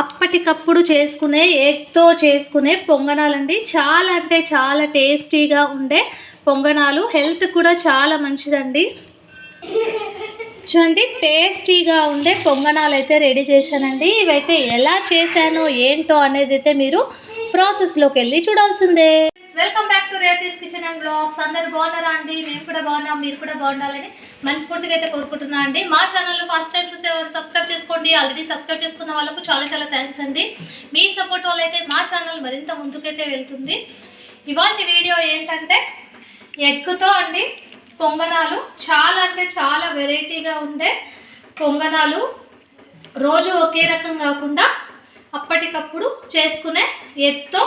అప్పటికప్పుడు చేసుకునే ఎగ్తో చేసుకునే పొంగనాలండి. చాలా అంటే చాలా టేస్టీగా ఉండే పొంగనాలు. హెల్త్ కూడా చాలా మంచిదండి. చూడండి టేస్టీగా ఉండే పొంగనాలు అయితే రెడీ చేశానండి. ఇవైతే ఎలా చేశానో ఏంటో అనేది అయితే మీరు ప్రాసెస్లోకి వెళ్ళి చూడాల్సిందే. Welcome back to Rethi's kitchen and blogs అందరు బాగున్నారా అండి? మేము కూడా బాగున్నాం మీరు కూడా బాగుండాలని మనస్ఫూర్తిగా అయితే కోరుకుంటున్నా అండి. మా ఛానల్ ఫస్ట్ టైం చూసేవారు సబ్స్క్రైబ్ చేసుకోండి. ఆల్రెడీ సబ్స్క్రైబ్ చేసుకున్న వాళ్ళకు చాలా చాలా థ్యాంక్స్ అండి. మీ సపోర్ట్ వల్ల అయితే మా ఛానల్ మరింత ముందుకైతే వెళ్తుంది. ఇవాళ వీడియో ఏంటంటే ఎగ్గుతో అండి పొంగనాలు. చాలా అంటే చాలా వెరైటీగా ఉండే పొంగనాలు. రోజు ఒకే రకం కాకుండా అప్పటికప్పుడు చేసుకునే ఎగ్తో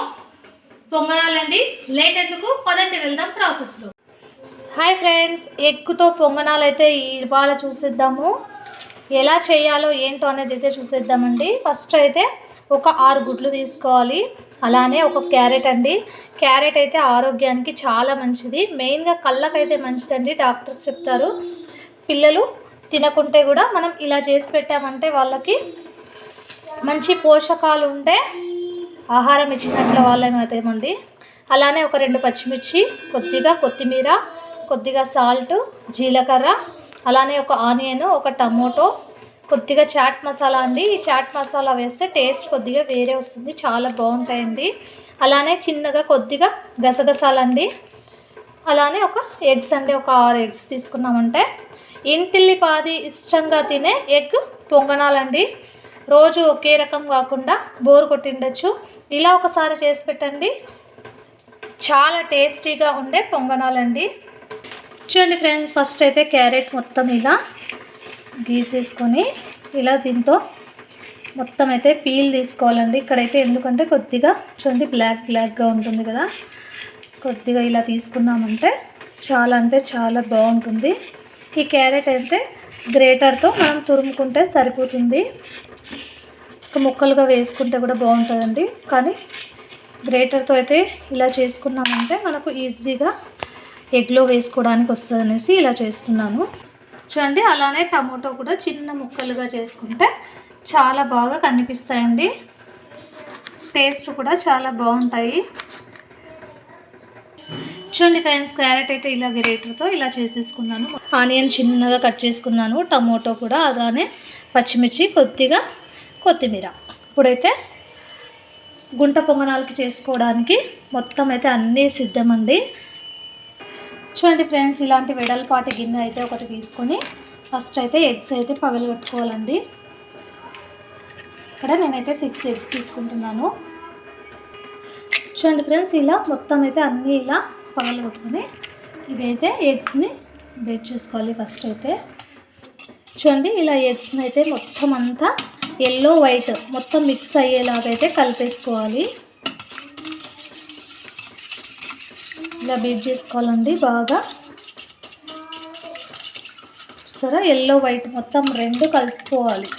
పొంగనాలండి. లేట్ ఎందుకు? పదండి వెళ్దాం ప్రాసెస్లో హాయ్ ఫ్రెండ్స్ ఎగ్గుతో పొంగనాలు అయితే ఇవాళ చూసేద్దాము. ఎలా చేయాలో ఏంటో అనేది అయితే చూసేద్దామండి. ఫస్ట్ అయితే ఒక ఆరు గుడ్లు తీసుకోవాలి. అలానే ఒక క్యారెట్ అండి. క్యారెట్ అయితే ఆరోగ్యానికి చాలా మంచిది. మెయిన్గా కళ్ళకైతే మంచిదండి డాక్టర్స్ చెప్తారు. పిల్లలు తినకుంటే కూడా మనం ఇలా చేసి పెట్టామంటే వాళ్ళకి మంచి పోషకాలు ఉంటే ఆహారం ఇచ్చినట్ల వాళ్ళమవుతామండి అలానే ఒక రెండు పచ్చిమిర్చి కొద్దిగా కొత్తిమీర కొద్దిగా సాల్ట్ జీలకర్ర అలానే ఒక ఆనియన్ ఒక టమోటో కొద్దిగా చాట్ మసాలా అండి. ఈ చాట్ మసాలా వేస్తే టేస్ట్ కొద్దిగా వేరే వస్తుంది చాలా బాగుంటాయండి. అలానే చిన్నగా కొద్దిగా గసగసాలండి. అలానే ఒక ఎగ్స్ అండి ఒక ఆరు ఎగ్స్ తీసుకున్నామంటే. ఇంటిల్లిపాది ఇష్టంగా తినే ఎగ్ పొంగనాలండి. రోజు ఒకే రకం కాకుండా బోర్ కొట్టిండొచ్చు. ఇలా ఒకసారి చేసి పెట్టండి. చాలా టేస్టీగా ఉండే పొంగనాలండి. చూడండి ఫ్రెండ్స్ ఫస్ట్ అయితే క్యారెట్ మొత్తం ఇలా గీసేసుకొని ఇలా దీంతో మొత్తం అయితే పీల్ తీసుకోవాలండి. ఇక్కడైతే ఎందుకంటే కొద్దిగా చూడండి బ్లాక్ బ్లాక్గా ఉంటుంది కదా. కొద్దిగా ఇలా తీసుకున్నామంటే చాలా అంటే చాలా బాగుంటుంది. ఈ క్యారెట్ అయితే గ్రేటర్తో మనం తురుముకుంటే సరిపోతుంది. ముక్కలుగా వేసుకుంటే కూడా బాగుంటుందండి. కానీ గ్రేటర్తో అయితే ఇలా చేసుకున్నామంటే మనకు ఈజీగా ఎగ్లో వేసుకోవడానికి వస్తుంది అనేసి ఇలా చేస్తున్నాను. చూడండి అలానే టమోటో కూడా చిన్న ముక్కలుగా చేసుకుంటే చాలా బాగా కనిపిస్తాయండి. టేస్ట్ కూడా చాలా బాగుంటాయి. చూడండి ఫ్రెండ్స్ క్యారెట్ అయితే ఇలా గ్రేటర్తో ఇలా చేసేసుకున్నాను. ఆనియన్ చిన్నగా కట్ చేసుకున్నాను టమోటో కూడా అలానే పచ్చిమిర్చి కొద్దిగా కొత్తిమీర. ఇప్పుడైతే గుంట పొంగనాలకి చేసుకోవడానికి మొత్తం అయితే అన్నీ సిద్ధమండి. చూడండి ఫ్రెండ్స్ ఇలాంటి వెడల్పాటి గిన్నె అయితే ఒకటి తీసుకొని ఫస్ట్ అయితే ఎగ్స్ అయితే పగలగొట్టుకోవాలండి ఇక్కడ నేనైతే సిక్స్ ఎగ్స్ తీసుకుంటున్నాను. చూడండి ఫ్రెండ్స్ ఇలా మొత్తం అయితే అన్నీ ఇలా పగలగొట్టుకొని ఇదైతే ఎగ్స్ని బేట్ చేసుకోవాలి ఫస్ట్ అయితే. చూడండి ఇలా ఎగ్స్ని అయితే మొత్తం అంతా ఎల్లో వైట్ మొత్తం మిక్స్ అయ్యేలాగైతే కలిపేసుకోవాలి. ఇలా బీట్ చేసుకోవాలండి బాగా. చూసారా? ఎల్లో వైట్ మొత్తం రెండు కలిసిపోవాలి.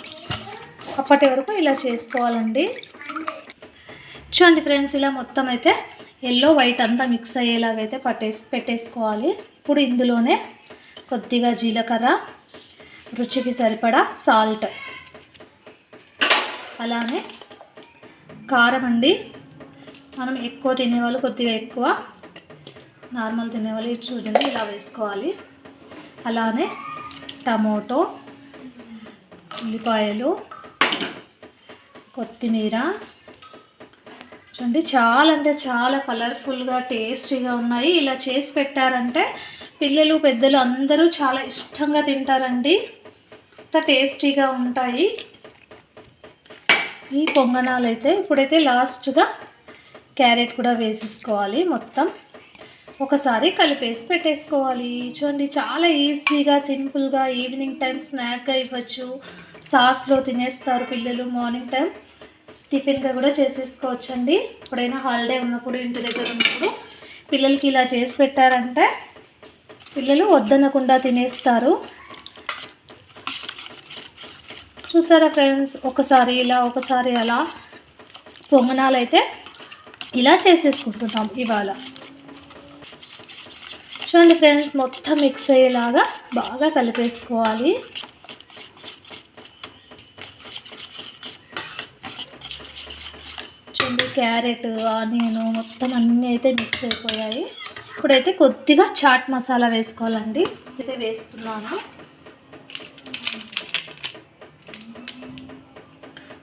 అప్పటి వరకు ఇలా చేసుకోవాలండి. చూడండి ఫ్రెండ్స్ ఇలా మొత్తం అయితే ఎల్లో వైట్ అంతా మిక్స్ అయ్యేలాగైతే పట్టేసి పెట్టేసుకోవాలి. ఇప్పుడు ఇందులోనే కొద్దిగా జీలకర్ర రుచికి సరిపడా సాల్ట్ అలానే కారం అండి. మనం ఎక్కువ తినేవాళ్ళు కొద్దిగా ఎక్కువ నార్మల్ తినేవాళ్ళు ఇటు చూడండి ఇలా వేసుకోవాలి. అలానే టమోటో ఉల్లిపాయలు కొత్తిమీర. చూడండి చాలా అంటే చాలా కలర్ఫుల్గా టేస్టీగా ఉన్నాయి. ఇలా చేసి పెట్టారంటే పిల్లలు పెద్దలు అందరూ చాలా ఇష్టంగా తింటారండి. అంత టేస్టీగా ఉంటాయి. ఈ పొంగనాలు అయితే ఇప్పుడైతే లాస్ట్గా క్యారెట్ కూడా వేసేసుకోవాలి మొత్తం. ఒకసారి కలిపేసి పెట్టేసుకోవాలి. చూడండి చాలా ఈజీగా సింపుల్గా ఈవినింగ్ టైం స్నాక్గా ఇవ్వచ్చు. సాస్లో తినేస్తారు పిల్లలు మార్నింగ్ టైం టిఫిన్గా కూడా చేసేసుకోవచ్చండి. ఎప్పుడైనా హాలిడే ఉన్నప్పుడు ఇంటి దగ్గర ఉన్నప్పుడు పిల్లలకి ఇలా చేసి పెట్టారంటే పిల్లలు వద్దనకుండా తినేస్తారు. చూసారా ఫ్రెండ్స్? ఒకసారి ఇలా ఒకసారి అలా పొంగనాలు అయితే ఇలా చేసేసుకుంటున్నాం ఇవాళ. చూడండి ఫ్రెండ్స్ మొత్తం మిక్స్ అయ్యేలాగా బాగా కలిపేసుకోవాలి. చూడండి క్యారెట్ ఆనియన్ మొత్తం అన్నీ అయితే మిక్స్ అయిపోయాయి. ఇప్పుడైతే కొద్దిగా చాట్ మసాలా వేసుకోవాలండి. అయితే వేస్తున్నాను.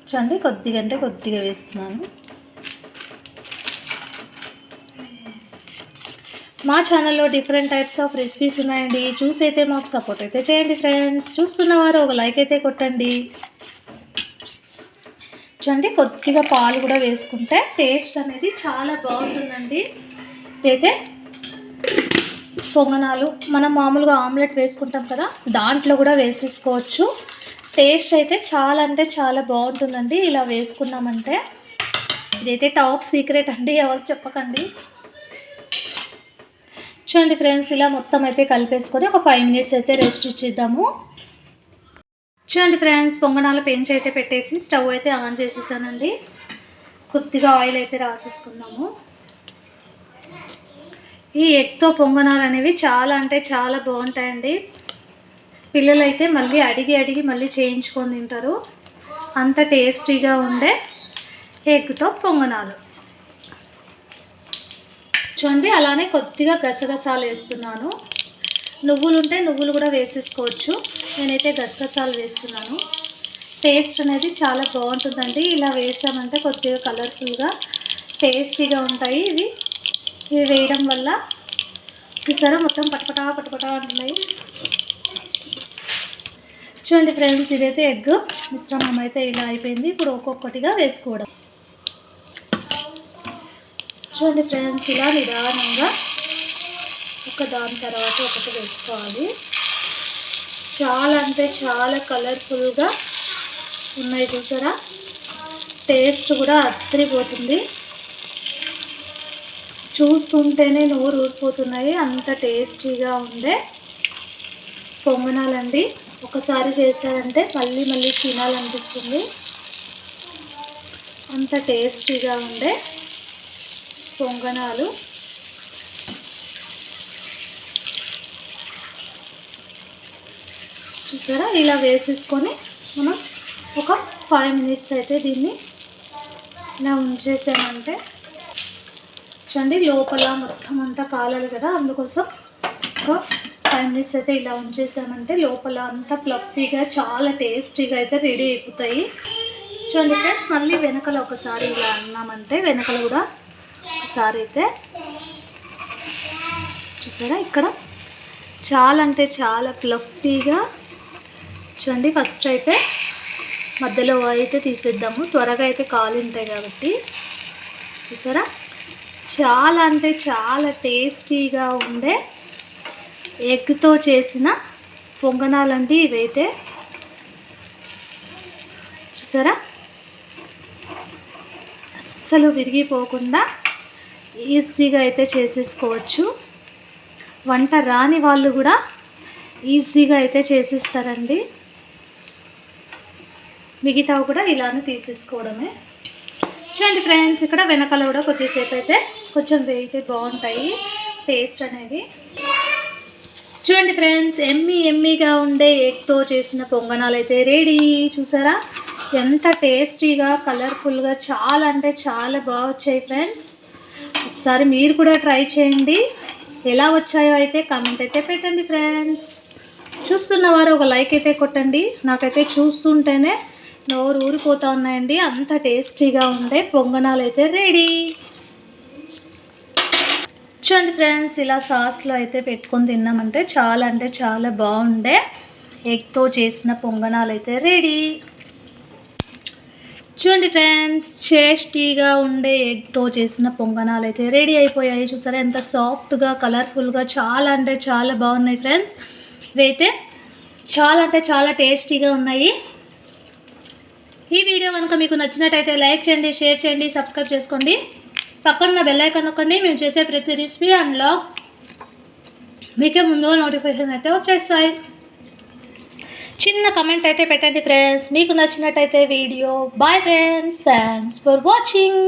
చూడండి కొద్దిగా అంటే కొద్దిగా వేస్తున్నాను. మా ఛానల్లో డిఫరెంట్ టైప్స్ ఆఫ్ రెసిపీస్ ఉన్నాయండి. చూసి అయితే మాకు సపోర్ట్ అయితే చేయండి ఫ్రెండ్స్ చూస్తున్నవారు ఒక లైక్ అయితే కొట్టండి. చూడండి కొద్దిగా పాలు కూడా వేసుకుంటే టేస్ట్ అనేది చాలా బాగుంటుందండి. అయితే పొంగనాలు. మనం మామూలుగా ఆమ్లెట్ వేసుకుంటాం కదా దాంట్లో కూడా వేసేసుకోవచ్చు. టేస్ట్ అయితే చాలా అంటే చాలా బాగుంటుందండి. ఇలా వేసుకున్నామంటే. ఇదైతే టాప్ సీక్రెట్ అండి ఎవరికి చెప్పకండి. చూడండి ఫ్రెండ్స్ ఇలా మొత్తం అయితే కలిపేసుకొని ఒక ఫైవ్ మినిట్స్ అయితే రెస్ట్ ఇచ్చిద్దాము. చూడండి ఫ్రెండ్స్ పొంగనాలు పెంచి అయితే పెట్టేసి స్టవ్ అయితే ఆన్ చేసేసానండి. కొద్దిగా ఆయిల్ అయితే రాసేసుకుందాము. ఈ ఎగ్తో పొంగనాలు అనేవి చాలా అంటే చాలా బాగుంటాయండి. పిల్లలు అయితే మళ్ళీ అడిగి అడిగి మళ్ళీ చేయించుకొని తింటారు. అంత టేస్టీగా ఉండే ఎగ్తో పొంగనాలు. చూడండి అలానే కొద్దిగా గసగసాలు వేస్తున్నాను. నువ్వులు ఉంటే నువ్వులు కూడా వేసేసుకోవచ్చు. నేనైతే గసగసాలు వేస్తున్నాను. టేస్ట్ అనేది చాలా బాగుంటుందండి. ఇలా వేసామంటే కొద్దిగా కలర్ఫుల్గా టేస్టీగా ఉంటాయి ఇవి. ఇవి వేయడం వల్ల చూసారా మొత్తం పటపటా పటపటా ఉంటున్నాయి చూడండి ఫ్రెండ్స్ ఇదైతే ఎగ్. మిశ్రమం అయితే ఇలా అయిపోయింది. ఇప్పుడు ఒక్కొక్కటిగా వేసుకోవడం. చూడండి ఫ్రెండ్స్ ఇలా నిదానంగా ఒక దాని తర్వాత ఒకటి వేసుకోవాలి. చాలా అంటే చాలా కలర్ఫుల్గా ఉన్నాయి చూసారా? టేస్ట్ కూడా అద్దరిపోతుంది చూస్తుంటేనే నోరు ఊరిపోతున్నాయి. అంత టేస్టీగా ఉండే పొంగనాలండి. ఒకసారి చేశారంటే మళ్ళీ మళ్ళీ తినాలనిపిస్తుంది. అంత టేస్టీగా ఉండే పొంగనాలు. చూసారా? ఇలా వేసేసుకొని మనం ఒక ఫైవ్ మినిట్స్ అయితే దీన్ని ఇలా ఉంచేసామంటే చూడండి లోపల మొత్తం అంతా కాలాలి కదా అందుకోసం ఒక ఫైవ్ మినిట్స్ అయితే ఇలా ఉంచేసామంటే లోపల అంతా ప్లఫీగా చాలా టేస్టీగా అయితే రెడీ అయిపోతాయి. చూడండి ఫ్రెండ్స్ మళ్ళీ వెనకల ఒకసారి ఇలా అన్నామంటే వెనకల కూడా ఒకసారి అయితే చూసారా ఇక్కడ? చాలా అంటే చాలా ఫ్లఫీగా చూడండి ఫస్ట్ అయితే మధ్యలో అయితే తీసేద్దాము. త్వరగా అయితే కాలు ఉంటాయి కాబట్టి. చూసారా? చాలా అంటే చాలా టేస్టీగా ఉండే ఎగ్తో చేసిన పొంగనాలండి ఇవైతే. చూసారా? అస్సలు విరిగిపోకుండా ఈజీగా అయితే చేసేసుకోవచ్చు. వంట రాని వాళ్ళు కూడా ఈజీగా అయితే చేసేస్తారండి. మిగతావి కూడా ఇలానే తీసేసుకోవడమే. చూడండి ఫ్రెండ్స్ ఇక్కడ వెనకాల కూడా కొద్దిసేపు అయితే కొంచెం వేయితే బాగుంటాయి టేస్ట్ అనేవి. చూడండి ఫ్రెండ్స్ ఎమ్మి ఎమ్మిగా ఉండే ఎగ్తో చేసిన పొంగనాలు అయితే రెడీ చూసారా? ఎంత టేస్టీగా కలర్ఫుల్గా చాలా అంటే చాలా బాగా వచ్చాయి ఫ్రెండ్స్. ఒకసారి మీరు కూడా ట్రై చేయండి. ఎలా వచ్చాయో అయితే కామెంట్ అయితే పెట్టండి ఫ్రెండ్స్. చూస్తున్నవారు ఒక లైక్ అయితే కొట్టండి. నాకైతే చూస్తుంటేనే నోరు ఊరిపోతూ ఉన్నాయండి. అంత టేస్టీగా ఉండే పొంగనాలు అయితే రెడీ చూడండి ఫ్రెండ్స్ ఇలా సాస్లో అయితే పెట్టుకొని తిన్నామంటే చాలా అంటే చాలా బాగుండే. ఎగ్తో చేసిన పొంగనాలు అయితే రెడీ. చూడండి ఫ్రెండ్స్ టేస్టీగా ఉండే ఎగ్తో చేసిన పొంగనాలు అయితే రెడీ అయిపోయాయి. చూసారా ఎంత సాఫ్ట్గా కలర్ఫుల్గా చాలా అంటే చాలా బాగున్నాయి ఫ్రెండ్స్. ఇవైతే చాలా అంటే చాలా టేస్టీగా ఉన్నాయి. ఈ వీడియో కనుక మీకు నచ్చినట్టయితే లైక్ చేయండి షేర్ చేయండి సబ్స్క్రైబ్ చేసుకోండి. పక్కన బెల్ ఐకాన్ నొక్కండి మేము చేసే ప్రతి రెసిపీ అండ్ లాగ్ మీకే ముందుగా నోటిఫికేషన్ అయితే వచ్చేస్తాయి. చిన్న కమెంట్ అయితే పెట్టండి ఫ్రెండ్స్ మీకు నచ్చినట్టయితే video bye friends thanks for watching